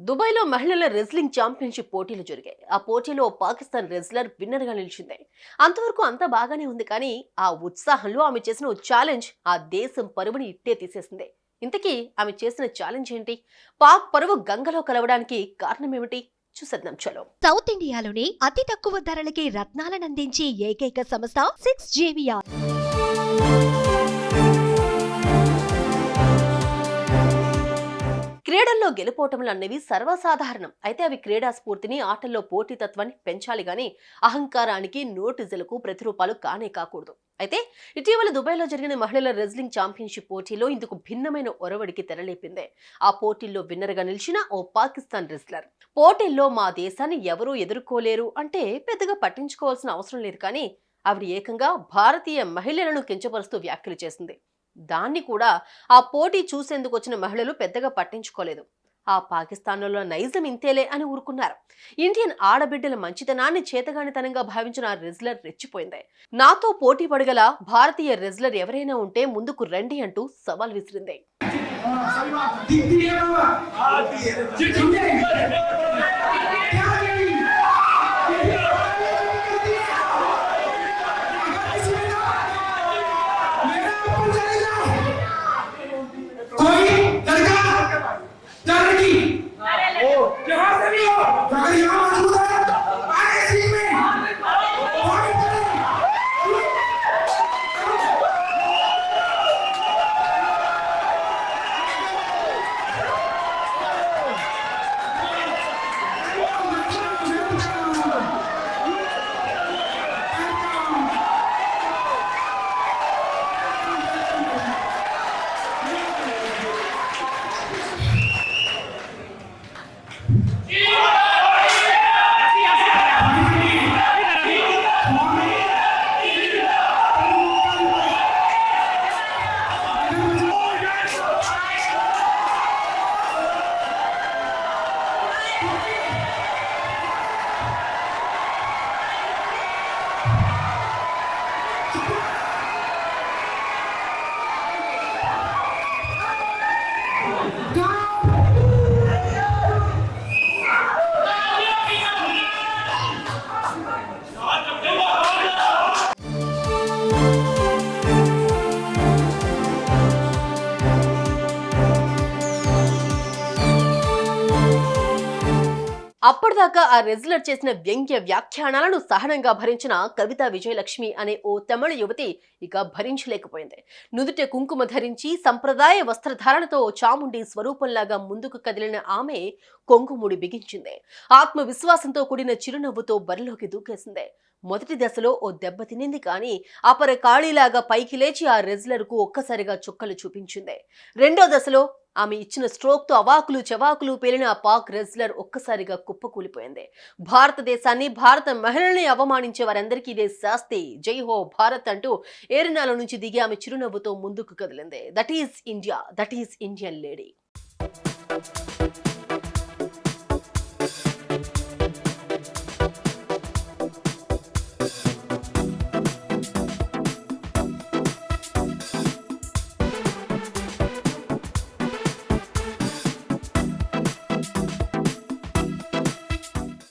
దుబాయ్లో మహిళల wrestling championship పోటీలు జరిగాయి. ఆ పోటీలో పాకిస్తాన్ రెజ్లర్ విన్నర్గా నిలిచింది. అంతవరకు అంతా బాగానే ఉంది కానీ ఆ ఉత్సాహంలో ఆమె చేసిన ఓ ఛాలెంజ్ ఆ దేశం పరువుని ఇట్టే తీసేసింది. ఇంతకీ ఆమె చేసిన ఛాలెంజ్ ఏంటి? పాక్ పరువు గంగలో కలవడానికి కారణం ఏమిటి? చూసేద్దాం చలో. సౌత్ ఇండియాలోని అతి తక్కువ ధరలకి రత్నాలను అందించే ఏకైక సంస్థ సిక్స్ జేవియా క్రీడల్లో గెలుపోవటములు అన్నవి సర్వసాధారణం. అయితే అవి క్రీడా స్ఫూర్తిని ఆటల్లో పోటీతత్వాన్ని పెంచాలి గాని అహంకారానికి నోటిజలకు ప్రతిరూపాలు కానే కాకూడదు. అయితే ఇటీవల దుబాయ్లో జరిగిన మహిళల రెజ్లింగ్ ఛాంపియన్షిప్ పోటీలో ఇందుకు భిన్నమైన ఒరవడికి తెరలేపింది. ఆ పోటీల్లో విన్నర్గా నిలిచిన ఓ పాకిస్తాన్ రెజ్లర్. పోటీల్లో మా దేశాన్ని ఎవరూ ఎదుర్కోలేరు అంటే పెద్దగా పట్టించుకోవాల్సిన అవసరం లేదు కానీ ఆవిడ ఏకంగా భారతీయ మహిళలను కించపరుస్తూ వ్యాఖ్యలు చేసింది. దాన్ని కూడా ఆ పోటీ చూసేందుకు వచ్చిన మహిళలు పెద్దగా పట్టించుకోలేదు ఆ పాకిస్తాన్లో నైజం ఇంతేలే అని ఊరుకున్నారు ఇండియన్ ఆడబిడ్డల మంచితనాన్ని చేతగానితనంగా భావించిన ఆ రెజ్లర్ రెచ్చిపోయింది నాతో పోటీ పడగల భారతీయ రెజ్లర్ ఎవరైనా ఉంటే ముందుకు రండి అంటూ సవాల్ విసిరింది Дорогі! Yeah. అప్పటిదాకా ఆ రెజ్లర్ చేసిన వ్యంగ్య వ్యాఖ్యానాలను సహనంగా భరించిన కవిత విజయలక్ష్మి అనే ఓ తమిళ యువతి ఇక భరించలేకపోయింది. నుదుట కుంకుమ ధరించి సంప్రదాయ వస్త్రధారణతో చాముండి స్వరూపంలాగా ముందుకు కదిలిన ఆమె కొంగుముడి బిగించింది. ఆత్మవిశ్వాసంతో కూడిన చిరునవ్వుతో బరిలోకి దూకేసింది. మొదటి దశలో ఓ దెబ్బ తినింది కానీ అపర కాళీలాగా పైకి లేచి ఆ రెజ్లర్కు ఒక్కసారిగా చుక్కలు చూపించింది. రెండో దశలో ఆమె ఇచ్చిన స్ట్రోక్తో అవాకులు చెవాకులు పేలిన ఆ పాక్ రెజ్లర్ ఒక్కసారిగా కుప్పకూలిపోయింది. భారతదేశాన్ని భారత మహిళల్ని అవమానించే వారందరికీ ఇదే శాస్తి. జై హో భారత్ అంటూ ఏరినాల నుంచి దిగి ఆమె చిరునవ్వుతో ముందుకు కదిలింది. That is India. That is Indian lady.